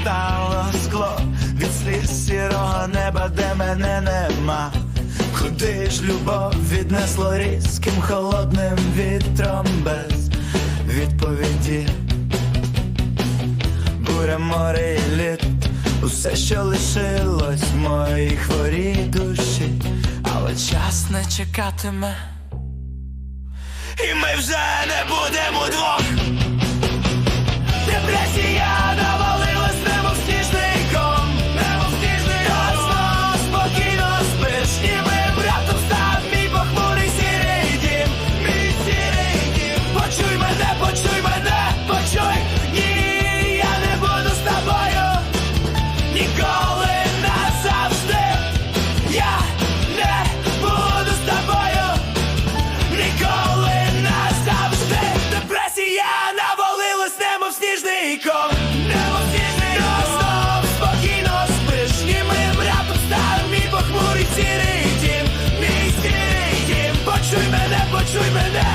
стало скло від сліз сірого неба, де мене нема. Куди ж любов віднесло різким холодним вітром без відповіді. Буря море і літ, усе, що лишилось в моїй хворій душі, але час не чекатиме. І ми вже не будемо немов сніжний ком Немов сніжний ком Знов спокійно спиш. Німим рядом став мій похмурий цірий дім. Мій сірий Почуй мене, почуй мене